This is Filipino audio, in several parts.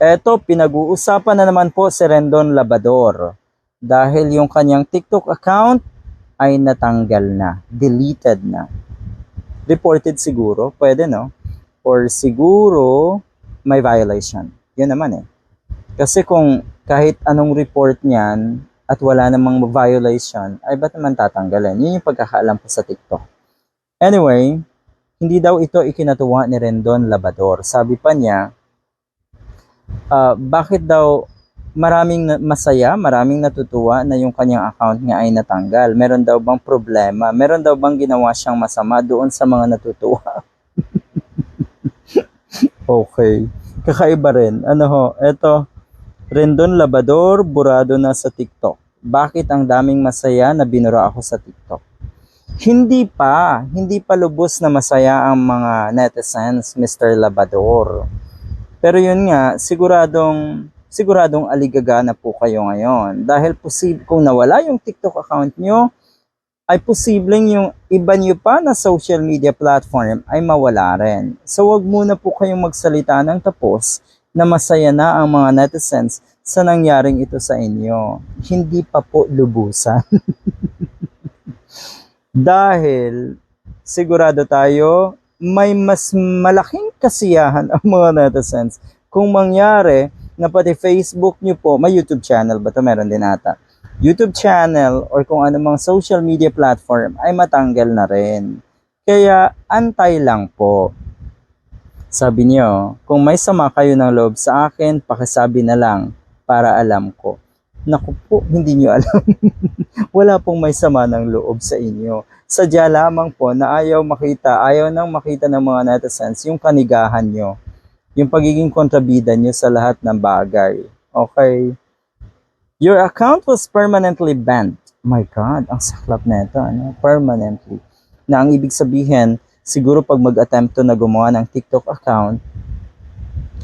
Eto, pinag-uusapan na naman po si Rendon Labador dahil yung kanyang TikTok account ay natanggal na, deleted na. Reported siguro, pwede no? Or siguro may violation. Yun naman eh. Kasi kung kahit anong report niyan at wala namang violation, ay ba't naman tatanggalin? Yun yung pagkakaalam ko sa TikTok. Anyway, hindi daw ito ikinatuwa ni Rendon Labador. Sabi pa niya, ah, bakit daw maraming masaya, maraming natutuwa na yung kanyang account nga ay natanggal. Meron daw bang problema? Meron daw bang ginawa siyang masama doon sa mga natutuwa? okay. Kakaiba rin. Ano ho, eto, Rendon Labador, burado na sa TikTok. Bakit ang daming masaya na binura ako sa TikTok? Hindi pa, hindi pa lubos na masaya ang mga netizens, Mr. Labador. Pero yun nga, siguradong siguradong aligaga na po kayo ngayon. Dahil posib kung nawala yung TikTok account nyo, ay posibleng yung iba nyo pa na social media platform ay mawala rin. So wag muna po kayong magsalita ng tapos na masaya na ang mga netizens sa nangyaring ito sa inyo. Hindi pa po lubusan. Dahil sigurado tayo may mas malaking kasiyahan ang mga netizens kung mangyari na pati Facebook nyo po, may YouTube channel ba ito? Meron din ata. YouTube channel or kung anumang social media platform ay matanggal na rin. Kaya antay lang po. Sabi niyo, kung may sama kayo ng loob sa akin, pakisabi na lang para alam ko. Naku po, hindi niyo alam. Wala pong may sama ng loob sa inyo. Sadya lamang po na ayaw makita, ayaw nang makita ng mga netizens yung kanigahan nyo. Yung pagiging kontrabida nyo sa lahat ng bagay. Okay? Your account was permanently banned. My God, ang saklap na ito. Ano? Permanently. Na ang ibig sabihin, siguro pag mag-attempt to na gumawa ng TikTok account,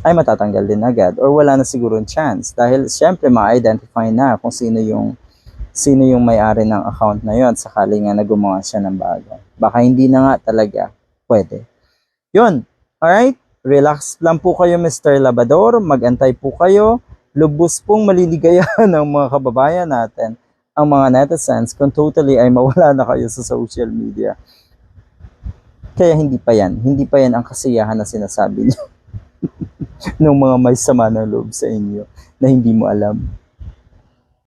ay matatanggal din agad or wala na siguro chance dahil syempre ma-identify na kung sino yung sino yung may-ari ng account na yon sakali nga na gumawa siya ng bago. Baka hindi na nga talaga pwede. Yun. Alright? Relax lang po kayo Mr. Labador. Magantay po kayo. Lubos pong maliligayahan ng mga kababayan natin ang mga netizens kung totally ay mawala na kayo sa social media. Kaya hindi pa yan. Hindi pa yan ang kasiyahan na sinasabi niyo ng mga may sama ng loob sa inyo na hindi mo alam.